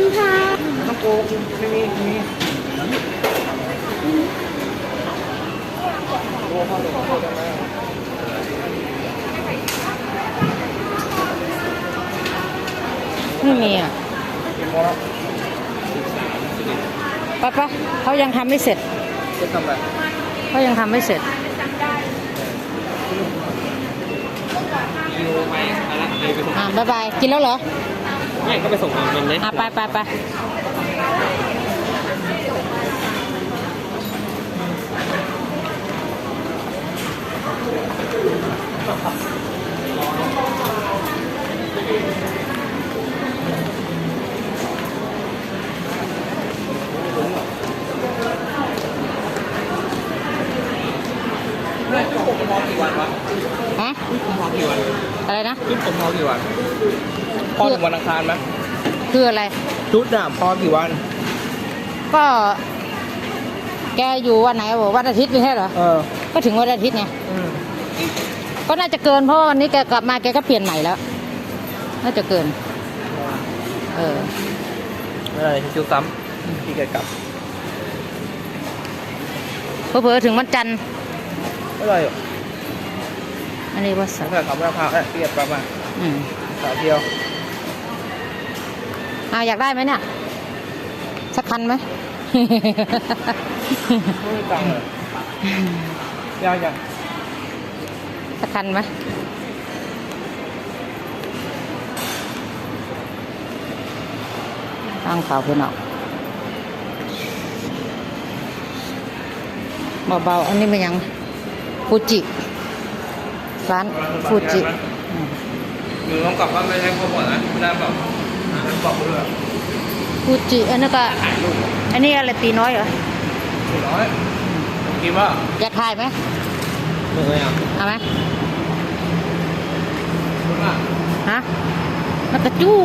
นค่ะต้องโกงไม่มีไม่มีโอ้พ่อหลวงพ่อจังเลยไม่มีอะกินหมดแล้วปะปะเขายังทำไม่เสร็จจะทำอะไรเขายังทำไม่เสร็จกิโลไหมอะไรไปไปส่งอ่าบายบาย กินแล้วเหรอ ไม่ก็ไปส่งของมันเลยอ่าไปไปไปฮะพอกี่วัน อะไรนะชุดผมพอกี่วัน พอถึงวันอังคารไหมคืออะไร ชุดน่ะพอกี่วัน ก็ แกอยู่วันไหนบอกวันอาทิตย์ไม่ใช่เหรอ เออก็ถึงวันอาทิตย์ไง อืมก็น่าจะเกินเพราะวันนี้แกกลับมาแกก็เปลี่ยนใหม่แล้ว น่าจะเกิน เออ ไม่เป็นไรชุดซ้ำพี่แกกลับเผลอๆถึงวันจันทร์ ไม่เป็นไรหรอกอันนี้ว่าสัถ้าขับไม่พาแค่พี่แกกลับมาอืมสาวเที่ยว เอาอยากได้ไหมเนี่ย สักคันไหมไม่มีตังค์เลยยากจังสักคันไหมตั้งขาวเพื่อนออกเบาๆอันนี้เป็นยังฟูจิร้านฟูจิอืมหนูต้องกลับบ้านไม่ใช่พอหมดนะไม่ได้แบบ บอกเพื่อนฟูจิอันนี้นก็อันนี้อะไรตีน้อยเหรอหนูน้อยคิดว่าอยากถ่ายไหมเหนื่อยอะเอาไหมคุณอะฮะแล้วก็จู้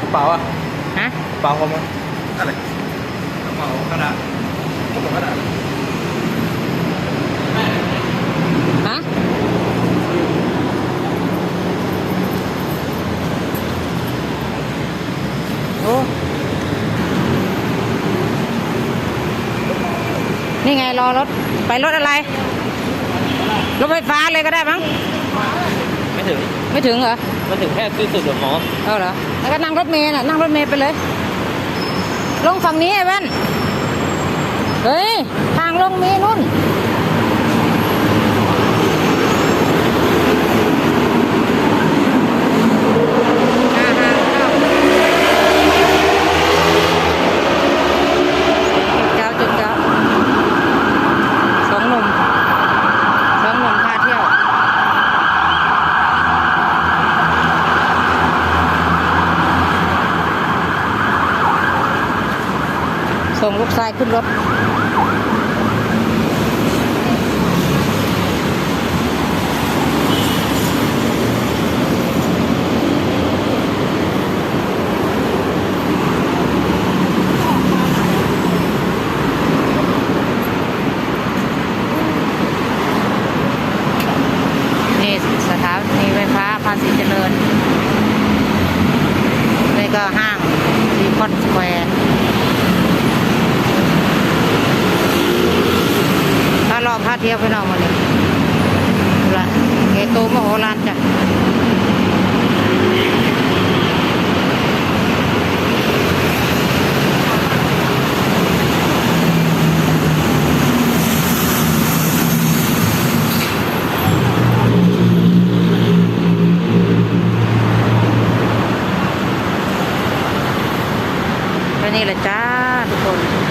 กระเป๋าอะฮะกระเป๋าผมอะอะไรกระเป๋ากระดาษกระเป๋ากระดาษ นี่ไงรอรถ ไปรถอะไร รถไฟฟ้าเลยก็ได้มั้ง ไม่ถึง ไม่ถึงเหรอ มันถึงแค่ที่สุดหรอหมอเอาเหรอ แล้วก็นั่งรถเมล์น่ะ นั่งรถเมล์ไปเลย ลงฝั่งนี้ไอ้แว่น เฮ้ย ทางลงมีนู่น อ่าฮะจุดเจ้าจุดเจ้าสองหนุ่มสองหนุ่มพาเที่ยว ส่ งลูกชายขึ้นรถนี่สถานีไฟฟ้าภาษีเจริญนี่ก็ห้างซีคอนสแควร์ ถ้ารอบพา เที่ยวไปนอกมาเลยละเกโตมโหฬารจ้ะนี่แหละจ้าทุกคน